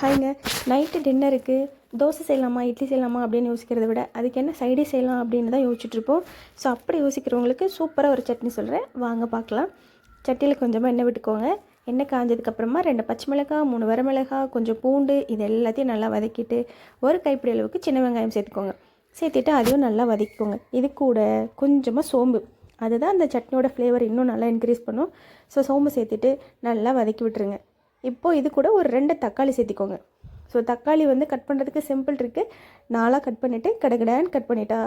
ஹாய்ங்க. Night டின்னருக்கு தோசை செய்யலாமா இட்லி செய்யலாமா அப்படின்னு யோசிக்கிறத விட அதுக்கு என்ன சைடி செய்யலாம் அப்படின்னு தான் யோசிச்சுட்ருப்போம் ஸோ அப்படி யோசிக்கிறவங்களுக்கு சூப்பராக ஒரு சட்னி சொல்கிறேன் வாங்க பார்க்கலாம். சட்டியில் கொஞ்சமாக எண்ணெய் விட்டுக்கோங்க. எண்ணெய் காஞ்சதுக்கப்புறமா ரெண்டு பச்சை மிளகாய் மூணு வரமிளகாய் கொஞ்சம் பூண்டு இது எல்லாத்தையும் நல்லா வதக்கிட்டு ஒரு கைப்பிடி அளவுக்கு சின்ன வெங்காயம் சேர்த்துக்கோங்க. சேர்த்துட்டு அதையும் நல்லா வதக்கிக்கோங்க. இது கூட கொஞ்சமாக சோம்பு. அதுதான் அந்த சட்னியோட ஃப்ளேவர் இன்னும் நல்லா இன்க்ரீஸ் பண்ணும். ஸோ சோம்பு சேர்த்துட்டு நல்லா வதக்கி விட்டுருங்க. இப்போது இது கூட ஒரு ரெண்டு தக்காளி சேர்த்திக்கோங்க. ஸோ தக்காளி வந்து கட் பண்ணுறதுக்கு சிம்பிள் இருக்குது நாலாக கட் பண்ணிவிட்டு கடகடான்னு கட் பண்ணிட்டா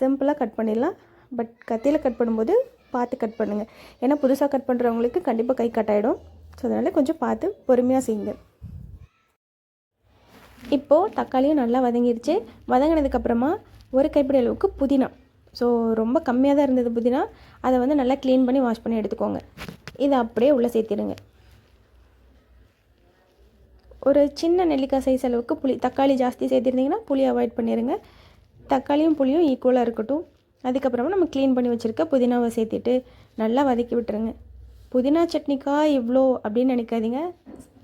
சிம்பிளாக கட் பண்ணிடலாம். பட் கத்தியில் கட் பண்ணும்போது பார்த்து கட் பண்ணுங்கள் ஏன்னா புதுசாக கட் பண்ணுறவங்களுக்கு கண்டிப்பாக கை கட் ஆகிடும் ஸோ அதனால் கொஞ்சம் பார்த்து பொறுமையாக செய்யுங்க. இப்போது தக்காளியும் நல்லா வதங்கிடுச்சு வதங்கினதுக்கப்புறமா ஒரு கைப்பிடி அளவுக்கு புதினா. ஸோ ரொம்ப கம்மியாக தான் இருந்தது புதினா. அதை வந்து நல்லா க்ளீன் பண்ணி வாஷ் பண்ணி எடுத்துக்கோங்க. இதை அப்படியே உள்ளே சேர்த்திடுங்க ஒரு சின்ன நெல்லிக்காய் சைஸ் அளவுக்கு புளி தக்காளி ஜாஸ்தி சேர்த்திருந்தீங்கன்னா புளி அவாய்ட் பண்ணிடுங்க தக்காளியும் புளியும் ஈக்குவலாக இருக்கட்டும். அதுக்கப்புறமா நம்ம க்ளீன் பண்ணி வச்சுருக்க புதினாவை சேர்த்துட்டு நல்லா வதக்கி விட்டுருங்க. புதினா சட்னிக்கா இவ்வளோ அப்படின்னு நினைக்காதீங்க.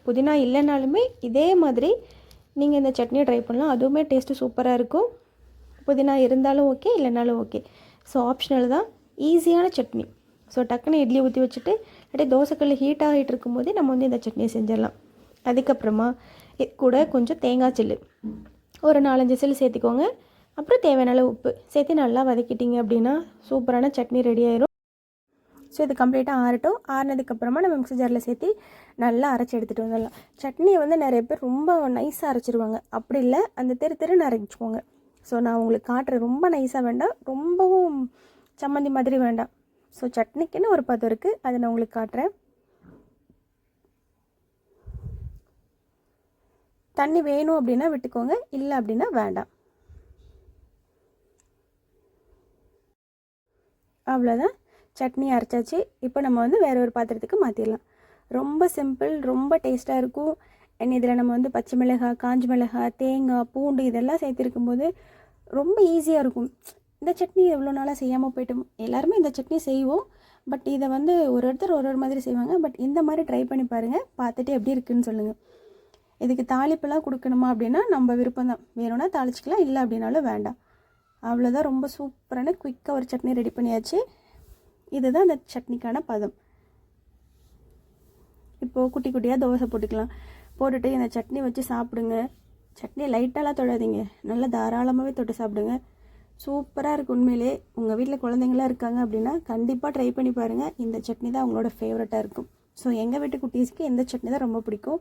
புதினா இல்லைனாலுமே இதே மாதிரி நீங்கள் இந்த சட்னியை ட்ரை பண்ணலாம். அதுவுமே டேஸ்ட்டு சூப்பராக இருக்கும். புதினா இருந்தாலும் ஓகே இல்லைனாலும் ஓகே ஸோ ஆப்ஷனல் தான். ஈஸியான சட்னி. ஸோ டக்குன்னு இட்லி ஊற்றி வச்சுட்டு அப்படியே தோசைக்கல் ஹீட் ஆகிட்டு இருக்கும்போதே நம்ம வந்து இந்த சட்னியை செஞ்சிடலாம். அதுக்கப்புறமா இது கூட கொஞ்சம் தேங்காய் சில்லு. ஒரு நாலஞ்சு சில்லு சேர்த்திக்கோங்க. அப்புறம் தேவையான அளவு உப்பு. சேர்த்து நல்லா வதக்கிட்டீங்க அப்படின்னா சூப்பரான சட்னி ரெடி ஆயிரும். ஸோ இது கம்ப்ளீட்டாக ஆறட்டும். ஆறினதுக்கப்புறமா நம்ம மிக்ஸி ஜாரில் சேர்த்து நல்லா அரைச்சி எடுத்துகிட்டு வந்துடலாம். சட்னியை வந்து நிறைய பேர் ரொம்ப நைஸாக அரைச்சிருவாங்க. அப்படி இல்லை அந்த தெரு தெரு அரைச்சிக்கோங்க. ஸோ நான் உங்களுக்கு காட்டுறேன் ரொம்ப நைஸாக வேண்டாம். ரொம்பவும் சம்மந்தி மாதிரி வேண்டாம். ஸோ சட்னிக்குன்னு ஒரு பதம் இருக்குது அதை நான் உங்களுக்கு காட்டுறேன். தண்ணி வேணும் அப்படின்னா விட்டுக்கோங்க இல்லை அப்படின்னா வேண்டாம். அவ்வளோதான் சட்னி அரைச்சாச்சு. இப்போ நம்ம வந்து வேற ஒரு பாத்திரத்துக்கு மாற்றிடலாம் ரொம்ப சிம்பிள் ரொம்ப டேஸ்ட்டாக இருக்கும். அண்ட் இதில் நம்ம வந்து பச்சை மிளகாய் காஞ்ச மிளகாய் தேங்காய் பூண்டு இதெல்லாம் சேர்த்துருக்கும் போது ரொம்ப ஈஸியாக இருக்கும். இந்த சட்னி எவ்வளோ நாளாக செய்யாமல் போயிட்டோம் எல்லாருமே இந்த சட்னி செய்வோம். பட் இதை வந்து ஒரு ஒருத்தர் ஒரு ஒரு மாதிரி செய்வாங்க. பட் இந்த மாதிரி ட்ரை பண்ணி பாருங்கள் பார்த்துட்டு எப்படி இருக்குன்னு சொல்லுங்கள் இதுக்கு தாளிப்பெல்லாம் கொடுக்கணுமா அப்படின்னா நம்ம விருப்பம் தான் வேணும்னா தாளிச்சிக்கலாம் இல்லை அப்படின்னாலும் வேண்டாம். அவ்வளோதான் ரொம்ப சூப்பரான குயிக்காக ஒரு சட்னி ரெடி பண்ணியாச்சு. இதுதான் அந்த சட்னிக்கான பதம். இப்போது குட்டி குட்டியாக தோசை போட்டுக்கலாம். போட்டுட்டு இந்த சட்னி வச்சு சாப்பிடுங்க. சட்னி லைட்டாலாம் தொடாதீங்க. நல்லா தாராளமாகவே தொட்டு சாப்பிடுங்க. சூப்பராக இருக்குது உண்மையிலே. உங்கள் வீட்டில் குழந்தைங்களாம் இருக்காங்க அப்படின்னா கண்டிப்பாக ட்ரை பண்ணி பாருங்கள் இந்த சட்னி தான் அவங்களோட ஃபேவரட்டாக இருக்கும். ஸோ எங்கள் வீட்டு குட்டீஸ்க்கு இந்த சட்னி தான் ரொம்ப பிடிக்கும்.